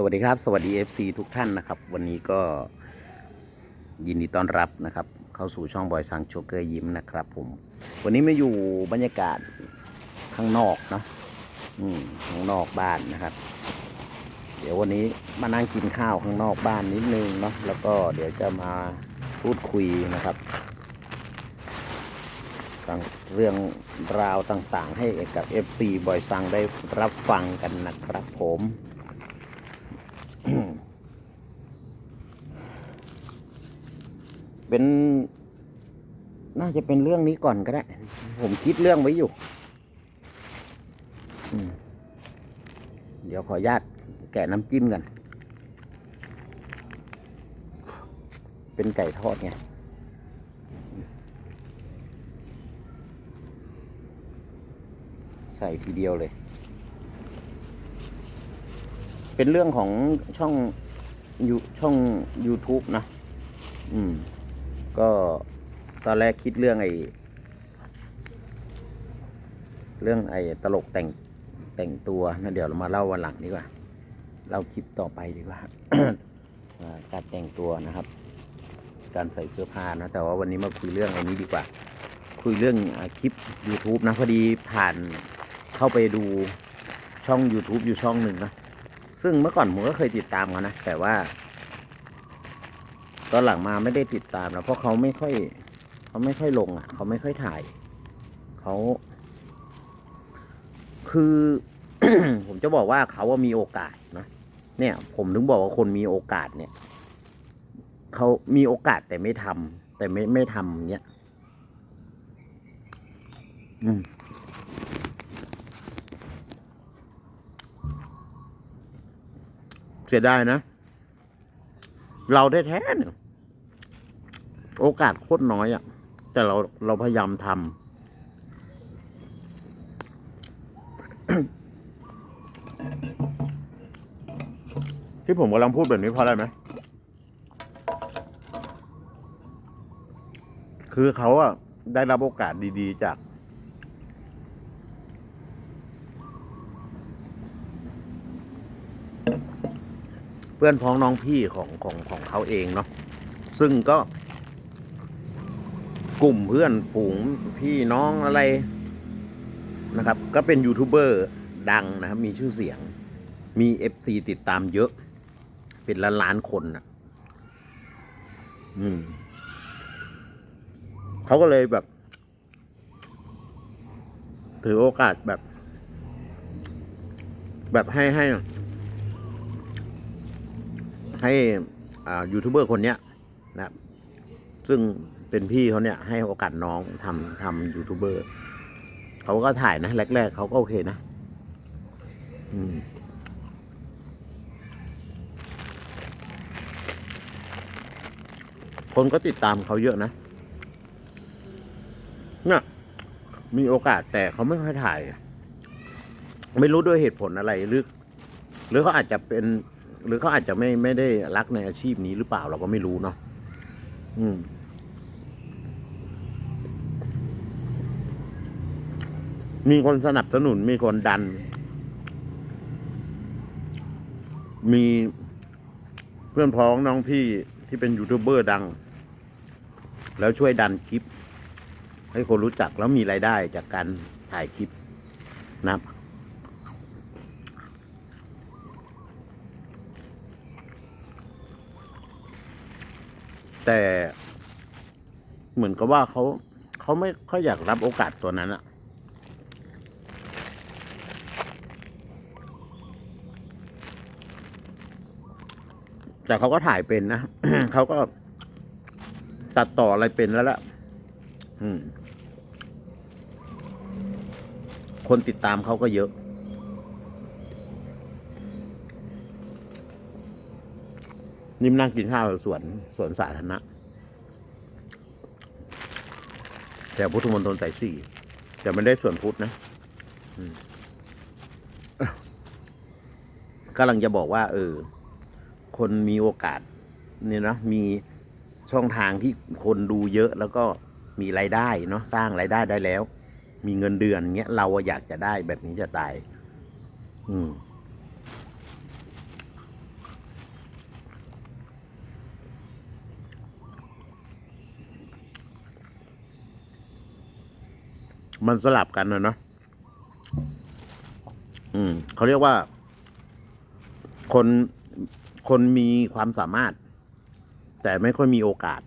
สวัสดีครับ สวัสดี FC ทุกท่านนะครับ วันนี้ก็ยินดีต้อนรับนะครับ เข้าสู่ช่องบอยซังโชเกอร์ยิ้มนะครับผม วันนี้มาอยู่บรรยากาศข้างนอกเนาะอืมข้างนอกบ้านนะครับ เดี๋ยววันนี้มานั่งกินข้าวข้างนอกบ้านนิดนึงเนาะแล้วก็เดี๋ยวจะมาพูดคุยนะครับเรื่องราวต่างๆ ให้กับ FC บอยซังได้รับฟังกันนะครับผม เป็น น่าจะเป็นเรื่องนี้ก่อนก็ได้ ผมคิดเรื่องไว้อยู่ เดี๋ยวขอญาตแกะน้ำจิ้มกัน เป็นไก่ทอดไงใส่ทีเดียวเลย เป็นเรื่องของช่องยูช่อง YouTube นะ อืม ก็ตอนแรกคิดเรื่องไอ้เรื่องไอ้ตลกแต่งแต่งตัวนะเดี๋ยวเรามาเล่าวันหลังดีกว่าเล่าคลิปต่อไปดีกว่า การแต่งตัวนะครับ การใส่เสื้อผ้านะแต่ว่าวันนี้มาคุยเรื่องอันนี้ดีกว่า คุยเรื่องอคลิป YouTube นะพอดีผ่านเข้าไปดูช่อง YouTube อยู่ช่องหนึ่งนะซึ่งเมื่อก่อนผมก็เคยติดตามเขานะแต่ว่า ตอนหลังมาไม่ได้ติดตามนะเพราะเขาไม่ค่อย เขาไม่ค่อยลงอะ เขาไม่ค่อยถ่าย เขา คือ ผมจะบอกว่าเขาว่ามีโอกาสนะเนี่ย ผมถึงบอกว่าคนมีโอกาสเนี่ยเขามีโอกาสแต่ไม่ทำแต่ไม่ไม่ทำเนี่ยอืมเสียดายนะ เราแท้ๆเนี่ย โอกาสโคตรน้อยอะ่ะ แต่เราเราพยายามทำที่ผมกำลังพูดแบบนี้เพราะอะไรไหม คือเขาอะได้รับโอกาสดีๆ จาก เพื่อนพ้องน้องพี่ของของของเขาเองเนาะ ซึ่งก็ กลุ่มเพื่อนฝูงพี่น้องอะไรนะครับ ก็เป็นยูทูบเบอร์ดังนะครับ มีชื่อเสียง มีเอฟซีติดตามเยอะ เป็นล้านล้านๆคนนะอืมเขาก็เลยแบบ ถือโอกาสแบบ แบบให้ให้ ให้ อ่ายูทูบเบอร์คนเนี้ยนะครับซึ่ง เป็นพี่เขาเนี่ยให้โอกาสน้องทำทำยูทูบเบอร์เขาก็ถ่ายนะ แรก ๆเขาก็โอเคนะ อืมคนก็ติดตามเขาเยอะนะเนี่ยมีโอกาสแต่เขาไม่ค่อยถ่าย ไม่รู้ด้วยเหตุผลอะไรหรือหรือเขาอาจจะเป็น หรือเขาอาจจะไม่ไม่ได้รักในอาชีพนี้หรือเปล่าเราก็ไม่รู้เนาะอืม มีคนสนับสนุนมีคนดัน มีเพื่อนพ้องน้องพี่ที่เป็นยูทูบเบอร์ดัง แล้วช่วยดันคลิป ให้คนรู้จักแล้วมีรายได้จากการถ่ายคลิปนะครับแต่เหมือนกับว่าเขาเขาไม่ค่อยอยากรับโอกาสตัวนั้นอะ แต่เขาก็ถ่ายเป็นนะเขาก็ตัดต่ออะไรเป็นแล้วล่ะคนติดตามเขาก็เยอะ นิ่มนั่งกินข้าวสวนสวนสาธารณะแถวพุทธมณฑลสายสี่แต่ไม่ได้สวนพุทธนะกำลังจะบอกว่า เออ คนมีโอกาสเนี่ยนะมีช่องทางที่คนดูเยอะแล้วก็มีรายได้เนาะสร้างรายได้ได้แล้ว มีเงินเดือนเงี้ยเราอยากจะได้แบบนี้จะตาย อืมมันสลับกันนะเนาะ อืม เขาเรียกว่า คน คนมีความสามารถ แต่ไม่ค่อยมีโอกาส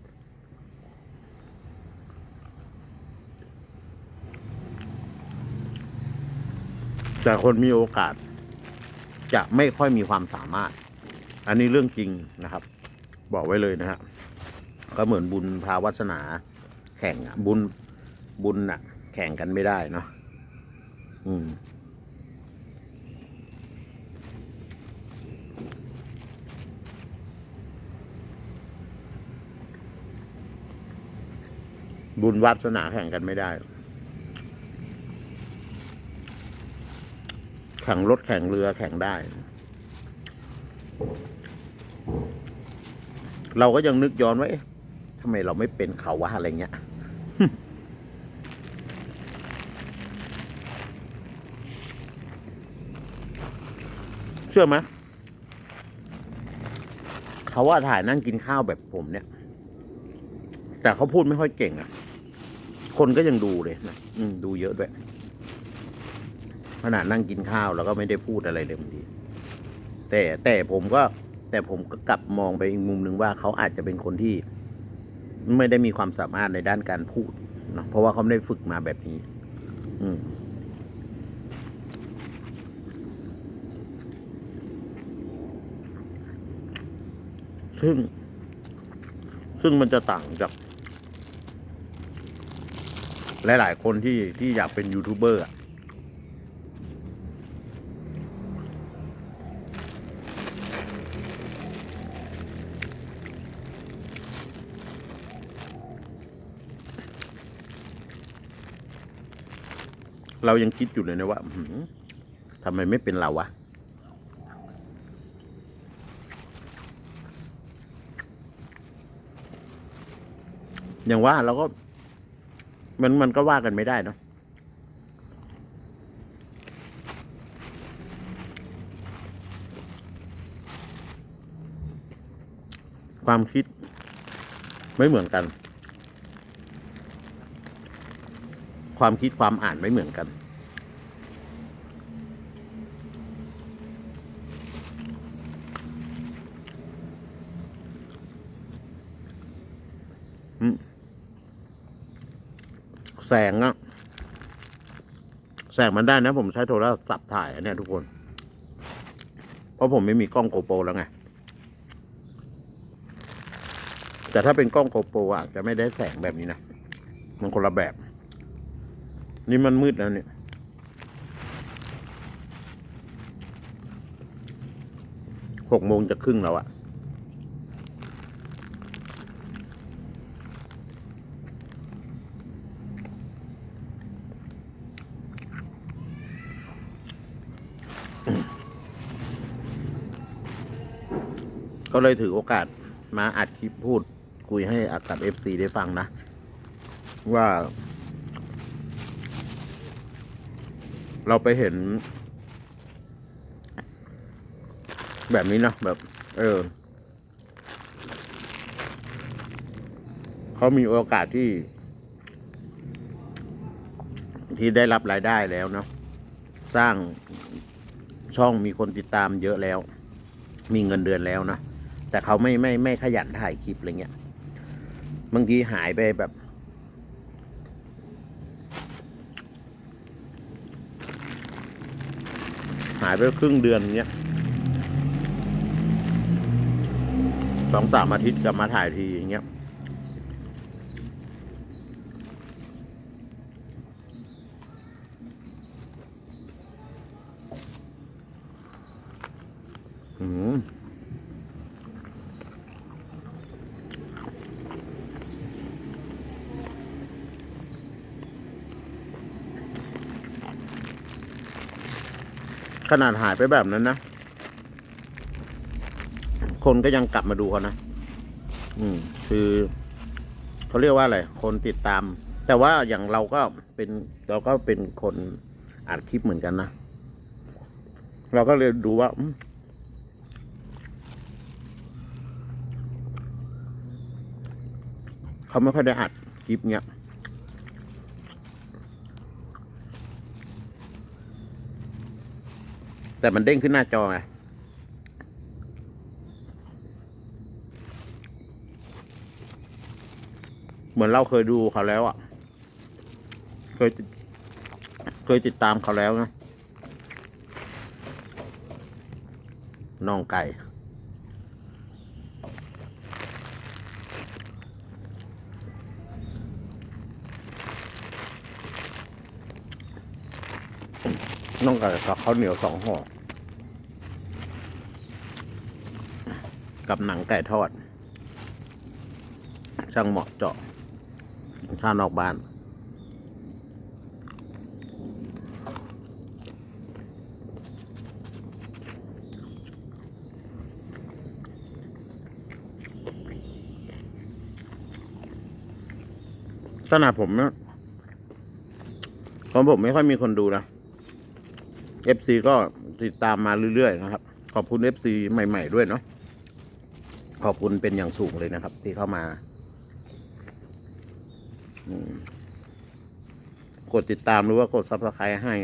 แต่คนมีโอกาส จะไม่ค่อยมีความสามารถ อันนี้เรื่องจริงนะครับ บอกไว้เลยนะฮะก็เหมือนบุญพาวัสนา แข่งอะบุญบุญอะแข่งกันไม่ได้เนาะอืม บุญวัสนาแข่งกันไม่ได้ แข่งรถแข่งเรือแข่งได้ เราก็ยังนึกย้อนว่าเอ๊ะทำไมเราไม่เป็นเขาวะอะไรเงี้ยเชื่อไหมเขาว่าถ่ายนั่งกินข้าวแบบผมเนี่ย แต่เขาพูดไม่ค่อยเก่งอะ คนก็ยังดูเลยนะอืมดูเยอะด้วยขนาดนั่งกินข้าวแล้วก็ไม่ได้พูดอะไรเลยบางทีแต่แต่ผมก็แต่ผมก็กลับมองไปอีกมุมหนึ่งว่าเขาอาจจะเป็นคนที่ ไม่ได้มีความสามารถในด้านการพูดเนาะเพราะว่าเขาไม่ได้ฝึกมาแบบนี้ อืมซึ่ง ซึ่งมันจะต่างจาก หลายๆ คนที่ที่อยากเป็นยูทูบเบอร์อะเรายังคิดอยู่เลยนะว่าทำไมไม่เป็นเราวะ อย่างว่าเราก็ มันมันก็ว่ากันไม่ได้เนาะความคิดไม่เหมือนกัน ความคิดความอ่านไม่เหมือนกัน แสงอะแสงมันได้นะ ผมใช้โทรศัพท์ถ่ายเนี้ยทุกคน เพราะผมไม่มีกล้องโกโปรแล้วไง แต่ถ้าเป็นกล้องโกโปรอะจะไม่ได้แสงแบบนี้นะ มันคนละแบบ นี่มันมืดแล้วเนี่ยหกโมงจะครึ่งแล้วอะ ก็เลยถือโอกาสมาอัดคลิปพูดคุยให้อากับเอฟซีได้ฟังนะ ว่า เราไปเห็น แบบนี้นะแบบ เออเขามีโอกาสที่ ที่ได้รับรายได้แล้วเนาะสร้าง ช่องมีคนติดตามเยอะแล้ว มีเงินเดือนแล้วนะ แต่เขาไม่ไม่ไม่ขยันถ่ายคลิปอะไรเงี้ยบางทีหายไปแบบ หายไปครึ่งเดือนเงี้ยสองสามอาทิตย์กลับมาถ่ายทีอย่างเงี้ย อืมขนาดหายไปแบบนั้นนะ คนก็ยังกลับมาดูเขานะ อืม คือเขาเรียกว่าอะไร คนติดตาม แต่ว่าอย่างเราก็เป็น เราก็เป็นคนอัดคลิปเหมือนกันนะ เราก็เลยดูว่า เขาไม่ค่อยได้อัดคลิปเนี้ยแต่มันเด้งขึ้นหน้าจอไงเหมือนเราเคยดูเขาแล้วอะ เคยเคยติดตามเขาแล้วนะน้องไก่ น่องไก่กับข้าวเหนียวสองห่อ กับหนังไก่ทอด ช่างเหมาะเจาะข้าวนอกบ้านขนาดผมเนะของผมไม่ค่อยมีคนดูนะ FC ก็ติดตามมาเรื่อยๆนะครับ ขอบคุณ FC ใหม่ ๆ ด้วยเนาะขอบคุณเป็นอย่างสูงเลยนะครับ ที่เข้ามากดติดตามหรือว่ากดซับสไครต์ให้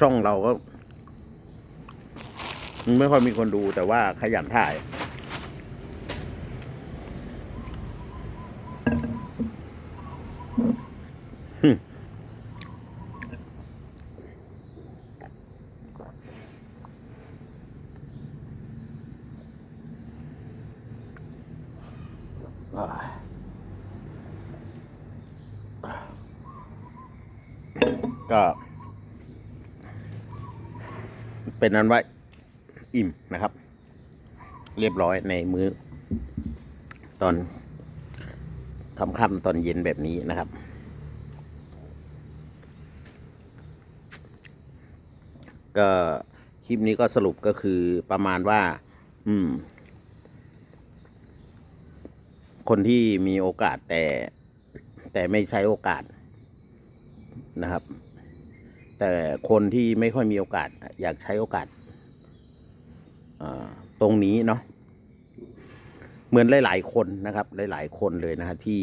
ช่องเราก็ไม่ค่อยมีคนดูแต่ว่าขยันถ่าย ก็ เป็นนั้นว่าอิ่มนะครับ เรียบร้อยในมื้อ ตอนค่ำๆตอนเย็นแบบนี้นะครับ ก็คลิปนี้ก็สรุปก็คือประมาณว่า อืม คนที่มีโอกาสแต่แต่ไม่ใช้โอกาสนะครับ แต่คนที่ไม่ค่อยมีโอกาส อยากใช้โอกาสตรงนี้เนาะเหมือนหลาย ๆ คนนะครับ หลาย ๆ คนเลยนะฮะที่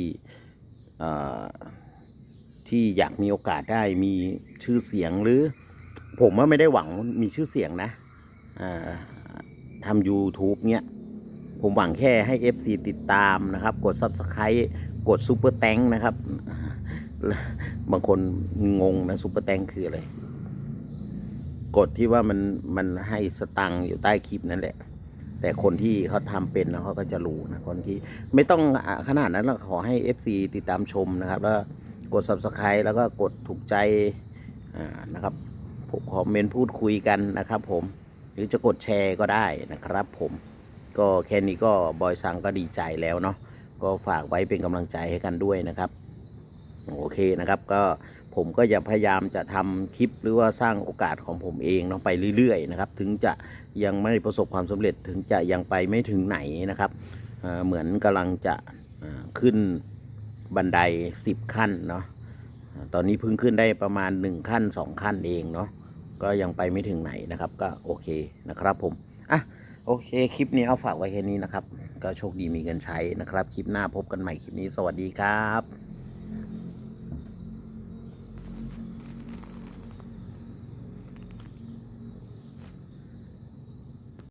ที่อยากมีโอกาสได้มีชื่อเสียงหรือ ผมว่าไม่ได้หวังมีชื่อเสียงนะทำ YouTube เนี้ยผมหวังแค่ให้ FC ติดตามนะครับ กด Subscribe กด Super แตงนะครับ บางคนงงนะซูเปอร์แตงคืออะไรกดที่ว่ามันมันให้สตังค์อยู่ใต้คลิปนั่นแหละ แต่คนที่เขาทำเป็นนะเขาก็จะรู้นะคนที่ไม่ต้องขนาดนั้นหรอกขอให้ FC ติดตามชมนะครับ แล้วกด Subscribe แล้วก็กดถูกใจนะครับคอมเมนต์พูดคุยกันนะครับผม หรือจะกดแชร์ก็ได้นะครับผม ก็แค่นี้ก็บอยซังก็ดีใจแล้วเนาะก็ฝากไว้เป็นกำลังใจให้กันด้วยนะครับ โอเคนะครับก็ผมก็จะพยายามจะทำคลิปหรือว่าสร้างโอกาสของผมเองเนาะไปเรื่อยๆนะครับถึงจะยังไม่ประสบความสำเร็จถึงจะยังไปไม่ถึงไหนนะครับเเหมือนกำลังจะขึ้นบันได 10 ขั้นเนาะตอนนี้เพิ่งขึ้นได้ประมาณ 1 ขั้น 2 ขั้นเองเนาะก็ยังไปไม่ถึงไหนนะครับก็โอเคนะครับผมอะโอเค คลิปนี้เอาฝากไว้แค่นี้นะครับ ก็โชคดีมีเงินใช้นะครับ คลิปหน้าพบกันใหม่คลิปนี้สวัสดีครับ